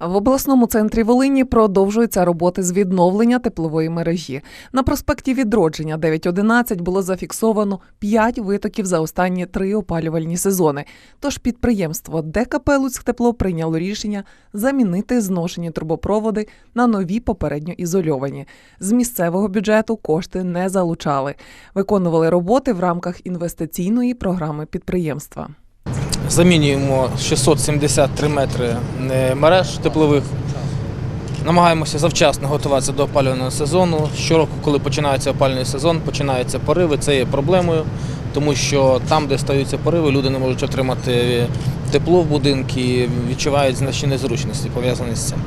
В обласному центрі Волині продовжуються роботи з відновлення теплової мережі. На проспекті Відродження 911 було зафіксовано 5 витоків за останні три опалювальні сезони. Тож підприємство ДКП «Луцьктепло» прийняло рішення замінити зношені трубопроводи на нові попередньо ізольовані. З місцевого бюджету кошти не залучали. Виконували роботи в рамках інвестиційної програми підприємства. Замінюємо 673 метри е, мереж теплових. Намагаємося завчасно готуватися до опалювального сезону. Щороку, коли починається опалювальний сезон, починаються пориви. Це є проблемою, тому що там, де стаються пориви, люди не можуть отримати тепло в будинки, відчувають значні незручності пов'язані з цим.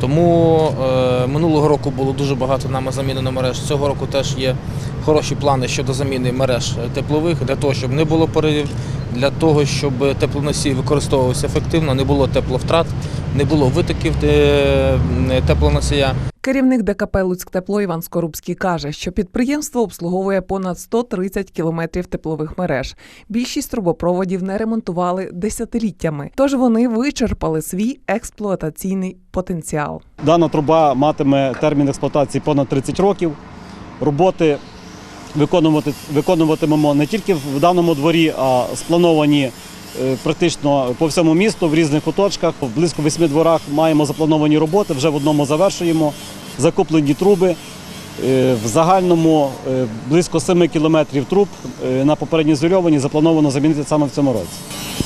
Тому е, минулого року було дуже багато нами замінено мереж. Цього року теж є хороші плани щодо заміни мереж теплових для того, щоб не було поривів, для того, щоб теплоносій використовувався ефективно, не було тепловтрат, не було витоків е, теплоносія. Керівник ДКП «Луцьктепло» Іван Скорубський каже, що підприємство обслуговує понад 130 кілометрів теплових мереж. Більшість трубопроводів не ремонтували десятиліттями, тож вони вичерпали свій експлуатаційний потенціал. Дана труба матиме термін експлуатації понад 30 років. Роботи виконувати, виконуватимемо не тільки в даному дворі, а сплановані е, практично по всьому місту в різних куточках. В близько восьми дворах маємо заплановані роботи, вже в одному завершуємо. Закуплені труби. Е, В загальному е, близько 7 кілометрів труб е, на попередньо ізольовані заплановано замінити саме в цьому році.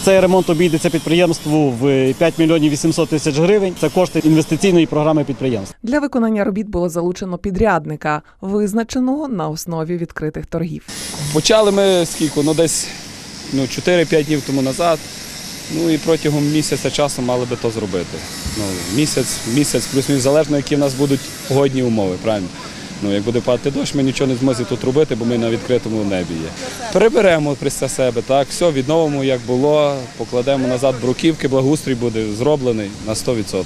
Цей ремонт обійдеться підприємству в 5 мільйонів 800 тисяч гривень. Це кошти інвестиційної програми підприємства. Для виконання робіт було залучено підрядника, визначеного на основі відкритих торгів. Почали ми скільки? Ну десь ну, 4-5 днів тому назад. Ну і протягом місяця часу мали би то зробити. Ну, місяць, місяць, плюс-мінус, залежно, які в нас будуть погодні умови, правильно? Ну, як буде падати дощ, ми нічого не зможемо тут робити, бо ми на відкритому небі є. Переберемо після себе, так, все, відновимо, як було, покладемо назад бруківки, благоустрій буде зроблений на 100%.